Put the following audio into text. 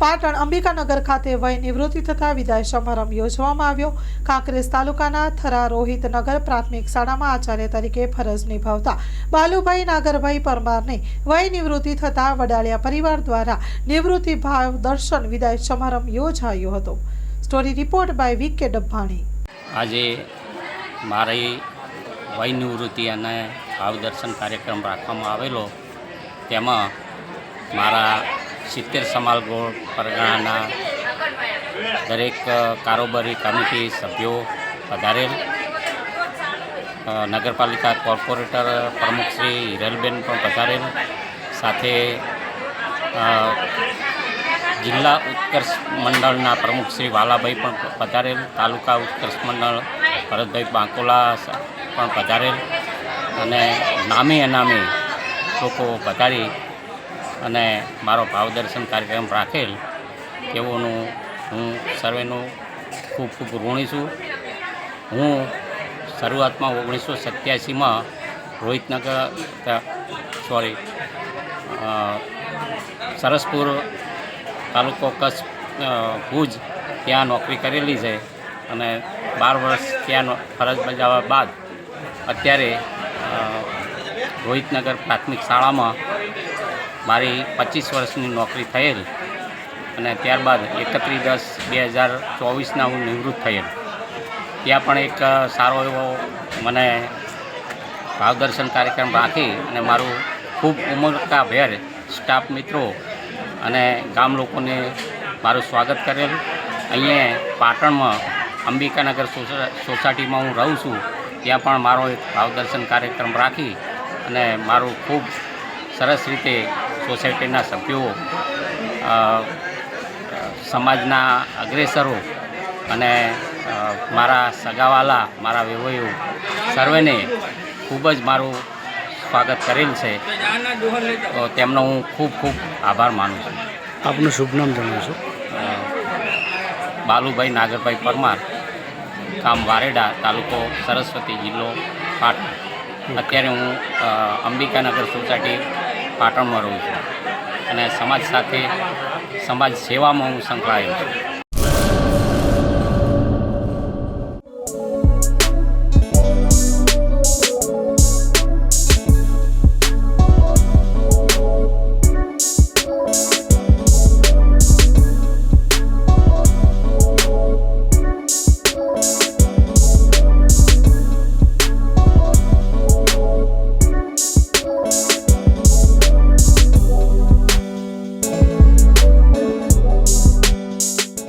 પાટણ અંબિકાનગર ખાતે વય નિવૃત્તિ થતા વિદાય સમારંભ યોજવામાં આવ્યો. કાંકરેજ તાલુકાના થરા રોહિત નગર પ્રાથમિક શાળામાં આચાર્ય તરીકે ફરજ નિભાવતા બાલુભાઈ નાગરભાઈ પરમારને વય નિવૃત્તિ થતા વડાળિયા પરિવાર દ્વારા નિવૃત્તિ ભાવ દર્શન વિદાય સમારંભ યોજાયો હતો. સ્ટોરી રિપોર્ટ બાય વી કે ડબ્બાણી. આજે મારી વય નિવૃત્તિ અને ભાવ દર્શન કાર્યક્રમ રાખવામાં આવેલો. તેમાં મારા સિત્તેર સમાલગોળ પરગણાના દરેક કારોબારી કમિટી સભ્યો પધારેલ. નગરપાલિકા કોર્પોરેટર પ્રમુખ શ્રી હિરલબેન પણ પધારેલ. સાથે જિલ્લા ઉત્કર્ષ મંડળના પ્રમુખ શ્રી વાલાભાઈ પણ પધારેલ. તાલુકા ઉત્કર્ષ મંડળ ભરતભાઈ બાંકોલા પણ પધારેલ. અને નામે અનામે લોકો પધારી અને મારો ભાવદર્શન કાર્યક્રમ રાખેલ તેઓનું હું સર્વેનું ખૂબ ખૂબ ઋણી છું. હું શરૂઆતમાં ઓગણીસો સત્યાસીમાં રોહિતનગર સોરી સરસપુર તાલુકો કચ્છ ભુજ ત્યાં નોકરી કરેલી છે અને બાર વર્ષ ત્યાં ફરજ બજાવ્યા બાદ અત્યારે રોહિતનગર પ્રાથમિક શાળામાં મારી પચીસ વર્ષની નોકરી થયેલ અને ત્યારબાદ એકત્રીસ દસ બે હજાર ચોવીસના હું નિવૃત્ત થયેલ. ત્યાં પણ એક સારો એવો મને ભાવદર્શન કાર્યક્રમ રાખી અને મારું ખૂબ ઉમળકાભેર સ્ટાફ મિત્રો અને ગામ લોકોને મારું સ્વાગત કરેલ. અહીંયા પાટણમાં અંબિકાનગર સોસા- સોસાયટીમાં હું રહું છું. ત્યાં પણ મારો એક ભાવદર્શન કાર્યક્રમ રાખી અને મારું ખૂબ સરસ રીતે સોસાયટીના સભ્યો સમાજના અગ્રેસરો અને મારા સગાવાલા મારા વેવયો સર્વેને ખૂબ જ મારું સ્વાગત કરેલ છે. તો તેમનો હું ખૂબ ખૂબ આભાર માનું છું. આપનું શુભ નામ જણાવું છું. બાલુભાઈ નાગરભાઈ પરમાર ગામ વારેડા તાલુકો સરસ્વતી જિલ્લો પાટણ. અત્યારે હું અંબિકાનગર સોસાયટી પાટણમાં રહું છું. અને સમાજ સાથે સમાજ સેવામાં હું સંકળાયેલો છું.